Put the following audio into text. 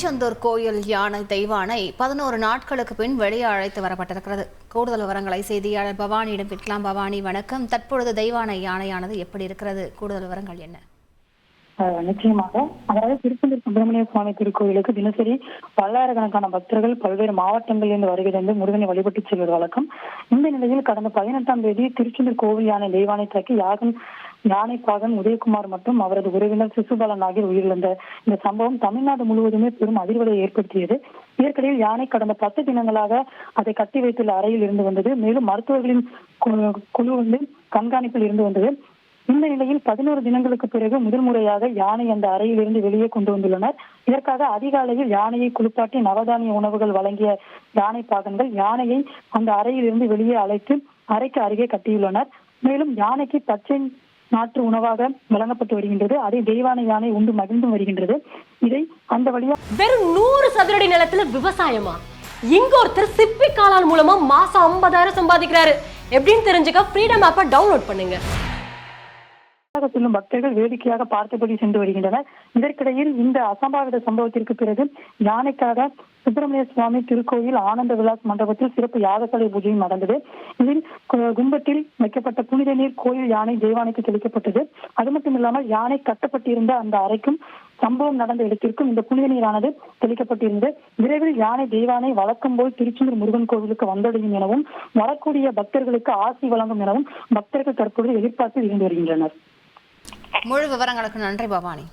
திருச்செந்தூர் கோயில் யானை தெய்வானை பதினோரு நாட்களுக்கு பின் வெளியே அழைத்து வரப்பட்டிருக்கிறது. கூடுதல் விவரங்களை செய்தியாளர் பவானியிடம் கேட்கலாம். பவானி வணக்கம். தற்பொழுது தெய்வானை யானையானது எப்படி இருக்கிறது? கூடுதல் விவரங்கள் என்ன? நிச்சயமாக. அதாவது திருச்செந்தூர் சுப்பிரமணிய சுவாமி திருக்கோயிலுக்கு தினசரி பல்லாயிரக்கணக்கான பக்தர்கள் பல்வேறு மாவட்டங்களில் இருந்து வருகை தந்து முருகனை வழிபட்டு செல்வது வழக்கம். இந்த நிலையில் கடந்த பதினெட்டாம் தேதி திருச்செந்தூர் கோவில் யானை தெய்வானை தாக்கி யாகம் யானை பாகன் உதயகுமார் மற்றும் அவரது உறவினர் சிசுபாலன் ஆகியோர் உயிரிழந்த இந்த சம்பவம் தமிழ்நாடு முழுவதுமே பெரும் அதிர்வலை ஏற்படுத்தியது. ஏற்கனவே யானை கடந்த பத்து தினங்களாக அதை கட்டி வைத்துள்ள அறையில் இருந்து வந்தது. மேலும் மருத்துவர்களின் குழு வந்து கண்காணிப்பில் இருந்து வந்தது. இந்த நிலையில் பதினோரு தினங்களுக்கு பிறகு முதல் முறையாக யானை அந்த அறையிலிருந்து வெளியே கொண்டு வந்துள்ளனர். இதற்காக அதிகாலையில் யானையை குளிப்பாட்டி நவதானிய உணவுகள் வழங்கிய யானை பாகன்கள் யானையை அந்த அறையிலிருந்து வெளியே அழைத்து அறைக்கு அருகே கட்டியுள்ளனர். மேலும் யானைக்கு பச்சை நாற்று உணவாக வழங்கப்பட்டு வருகின்றது. அதை தெய்வான யானை உண்டு மகிழ்ந்து வருகின்றது. இதை அந்த வழியா வெறும் நூறு சதுரடி நிலத்துல விவசாயமா? இங்க ஒருத்தர் சிப்பி காளான் மூலமா மாசம் ஐம்பதாயிரம் சம்பாதிக்கிறாரு. எப்படின்னு தெரிஞ்சுக்க ஃப்ரீடம் ஆப்பை டவுன்லோட் பண்ணுங்க. வழியாக செல்லும் பக்தர்கள் வேடிக்கையாக பார்த்தபடி சென்று வருகின்றனர். இதற்கிடையில் இந்த அசம்பாவித சம்பவத்திற்கு பிறகு யானைக்காக சுப்பிரமணிய சுவாமி திருக்கோயில் ஆனந்த விலாஸ் மண்டபத்தில் சிறப்பு யாகசாலை பூஜையும் நடந்தது. இதில் கும்பத்தில் வைக்கப்பட்ட புனித நீர் கோயில் யானை தேவானைக்கு தெளிக்கப்பட்டது. அது மட்டும் இல்லாமல் யானை கட்டப்பட்டிருந்த அந்த அறைக்கும் சம்பவம் நடந்த இடத்திற்கும் இந்த புனித நீரானது தெளிக்கப்பட்டிருந்தது. விரைவில் யானை தெய்வானை வழக்கம் போல் திருச்செந்தூர் முருகன் கோவிலுக்கு வந்தடையும் எனவும் வரக்கூடிய பக்தர்களுக்கு ஆசி வழங்கும் எனவும் பக்தர்கள் தற்பொழுது எதிர்பார்த்து இருந்து வருகின்றனர். முழு விவரங்களுக்கு நன்றி பவானி.